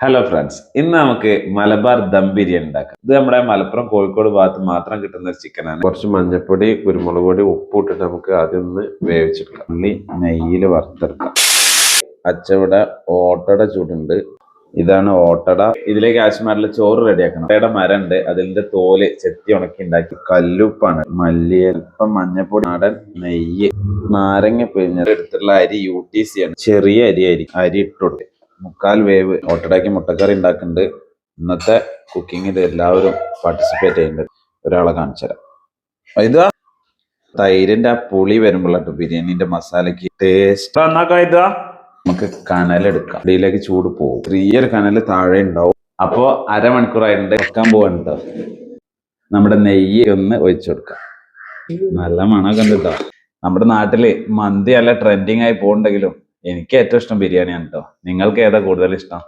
Hello friends ഇന്ന് നമുക്ക് മലബാർ ദം ബിരിയാണി ഉണ്ടാക്കാം. ഇത് നമ്മുടെ മലപ്പുറം കോഴിക്കോട് ഭാഗത്ത് മാത്രം കിട്ടുന്ന ഒരു ചിക്കനാണ് കുറച്ച് മഞ്ഞപ്പൊടി കുരുമുളക് പൊടി ഉപ്പ് ഇട്ടിട്ട് നമുക്ക് ആദ്യം ഒന്ന് വേവിച്ചെടുക്കാം. ഉള്ളി നെയ്യിൽ വറുത്തെടുക്കാം. അച്ചവിടെ ഓട്ടട ചൂടുണ്ട്. ഇതാണ് ഓട്ടട. ഇതിലേക്ക് ആവശ്യമായിട്ടുള്ള ചോറ് റെഡിയാക്കണം. ഓട്ടയുടെ മരം ഉണ്ട് അതിന്റെ തോൽ ചെത്തി ഉണക്കി ഉണ്ടാക്കി. കല്ലുപ്പാണ് മല്ലി മഞ്ഞപ്പൊടി നാടൻ നെയ്യ്. നാരങ്ങ പിഴിഞ്ഞ അരി യു ടി സി ആണ്. ചെറിയ അരി അരി അരി ഇട്ടോട്ട് മുക്കാൽ വേവ് ഓട്ടടാക്കി മുട്ടക്കറി ഉണ്ടാക്കുന്നുണ്ട്. ഇന്നത്തെ കുക്കിങ്ങിൽ എല്ലാവരും പാർട്ടിസിപ്പേറ്റ് ചെയ്യുന്നുണ്ട്. ഒരാളെ കാണിച്ചു തരാം. ഇതാ തൈരിന്റെ ആ പുളി വരുമ്പോഴാട്ടോ ബിരിയാണിന്റെ മസാലക്ക് ടേസ്റ്റ് എന്നാ ഇതാ നമുക്ക് കനലെടുക്കാം. അടിയിലേക്ക് ചൂട് പോകും ചെറിയൊരു കനൽ താഴെ ഉണ്ടാവും. അപ്പോ അരമണിക്കൂറായിട്ടുണ്ട്. വെക്കാൻ പോവാണ് നമ്മുടെ നെയ്യ് ഒന്ന് ഒഴിച്ചു കൊടുക്കാം. നല്ല മണമൊക്കെ ഉണ്ട് കേട്ടോ നമ്മുടെ നാട്ടിൽ മന്തി അല്ല ട്രെൻഡിങ് ആയി പോകുന്നുണ്ടെങ്കിലും എനിക്ക് ഏറ്റവും ഇഷ്ടം ബിരിയാണിയാണ് കേട്ടോ നിങ്ങൾക്ക് ഏതാ കൂടുതൽ ഇഷ്ടം